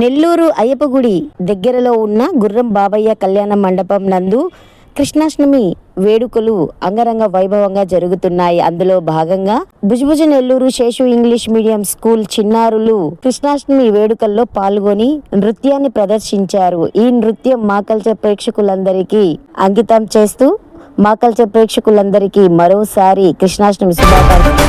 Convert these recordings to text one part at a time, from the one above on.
నెల్లూరు అయ్యప్ప గుడి దగ్గరలో ఉన్న గుర్రం బాబయ్య కళ్యాణ మండపం నందు కృష్ణాష్టమి వేడుకలు అంగరంగ వైభవంగా జరుగుతున్నాయి. అందులో భాగంగా భుజభుజ Nellore Seshu English medium school చిన్నారులు కృష్ణాష్టమి వేడుకల్లో పాల్గొని నృత్యాన్ని ప్రదర్శించారు. ఈ నృత్యం మా కల్చర్ ప్రేక్షకులందరికీ అంకితం చేస్తూ మా కల్చర్ ప్రేక్షకులందరికీ మరోసారి కృష్ణాష్టమి శుభాకాంక్షలు.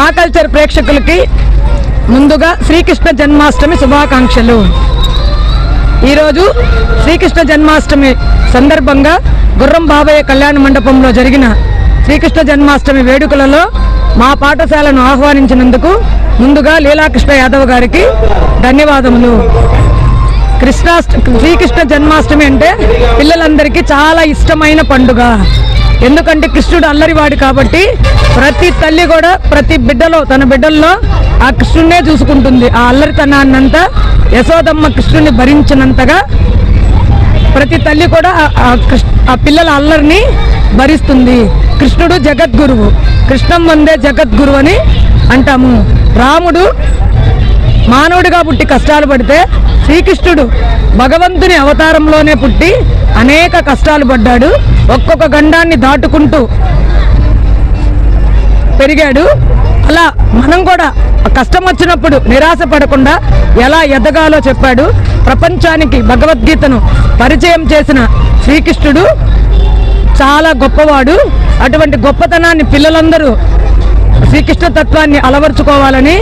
మా కల్చర్ ప్రేక్షకులకి ముందుగా శ్రీకృష్ణ జన్మాష్టమి శుభాకాంక్షలు. ఈరోజు శ్రీకృష్ణ జన్మాష్టమి సందర్భంగా గుర్రం బాబయ్య కళ్యాణ మండపంలో జరిగిన శ్రీకృష్ణ జన్మాష్టమి వేడుకలలో మా పాఠశాలను ఆహ్వానించినందుకు ముందుగా లీలాకృష్ణ యాదవ్ గారికి ధన్యవాదములు. కృష్ణాష్ట శ్రీకృష్ణ జన్మాష్టమి అంటే పిల్లలందరికీ చాలా ఇష్టమైన పండుగ. ఎందుకంటే కృష్ణుడు అల్లరివాడు కాబట్టి ప్రతి తల్లి కూడా ప్రతి బిడ్డలో తన బిడ్డల్లో ఆ కృష్ణుడినే చూసుకుంటుంది. ఆ అల్లరితనాన్నంతా యశోదమ్మ కృష్ణుడిని భరించినంతగా ప్రతి తల్లి కూడా ఆ- కృష్ణ ఆ పిల్లల అల్లరిని భరిస్తుంది. కృష్ణుడు జగద్గురువు. కృష్ణం వందే జగద్గురువు అని అంటాము. రాముడు మానవుడిగా పుట్టి కష్టాలు పడితే శ్రీకృష్ణుడు భగవంతుని అవతారంలోనే పుట్టి అనేక కష్టాలు పడ్డాడు. ఒక్కొక్క గండాన్ని దాటుకుంటూ పెరిగాడు. అలా మనం కూడా కష్టం వచ్చినప్పుడు నిరాశ పడకుండా ఎలా ఎదగాలో చెప్పాడు. ప్రపంచానికి భగవద్గీతను పరిచయం చేసిన శ్రీకృష్ణుడు చాలా గొప్పవాడు. అటువంటి గొప్పతనాన్ని పిల్లలందరూ శ్రీకృష్ణ తత్వాన్ని అలవర్చుకోవాలని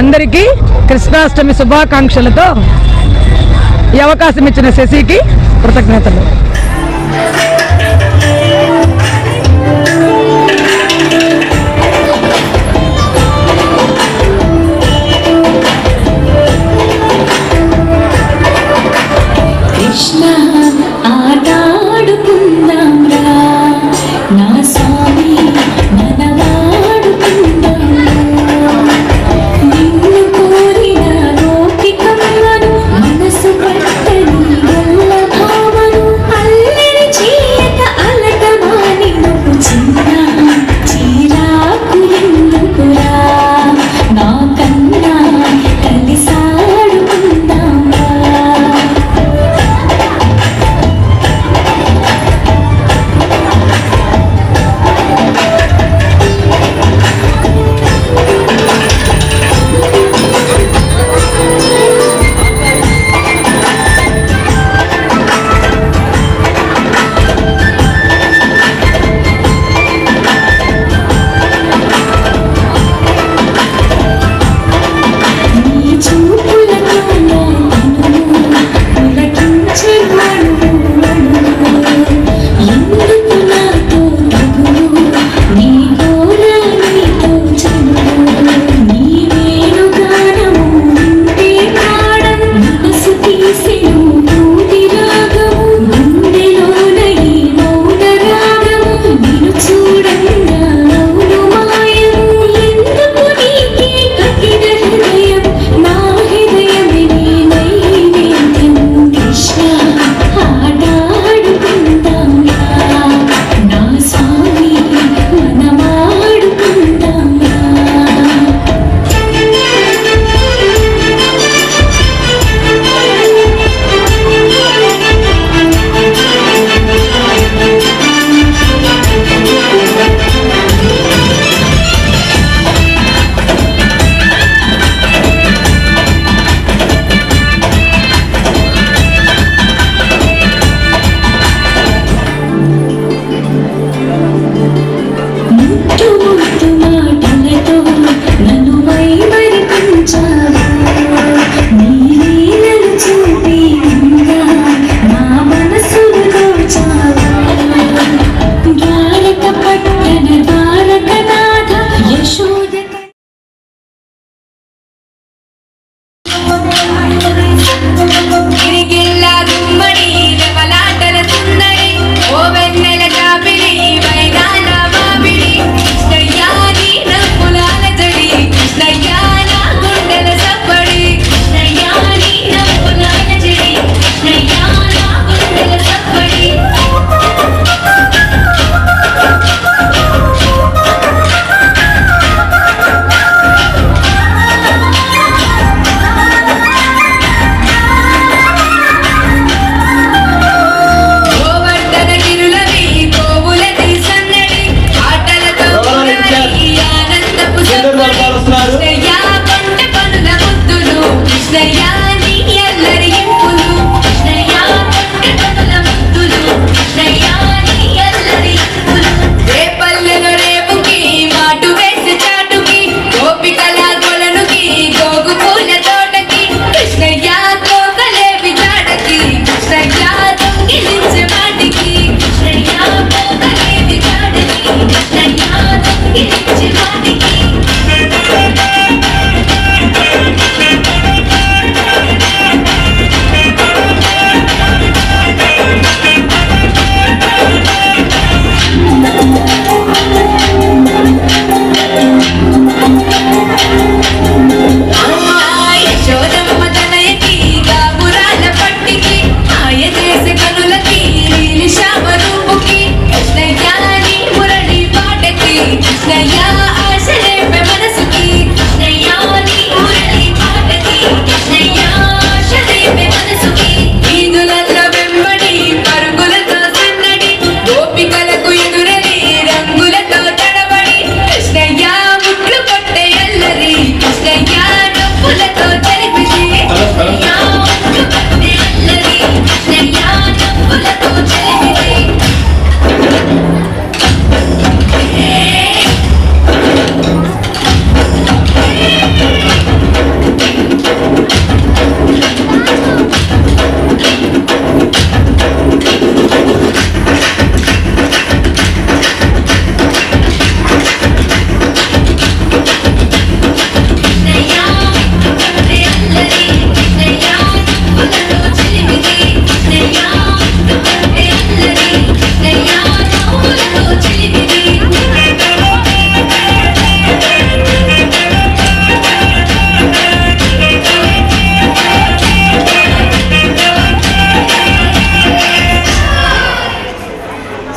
అందరికీ కృష్ణాష్టమి శుభాకాంక్షలతో ఈ అవకాశం ఇచ్చిన శశికి కృతజ్ఞతలు.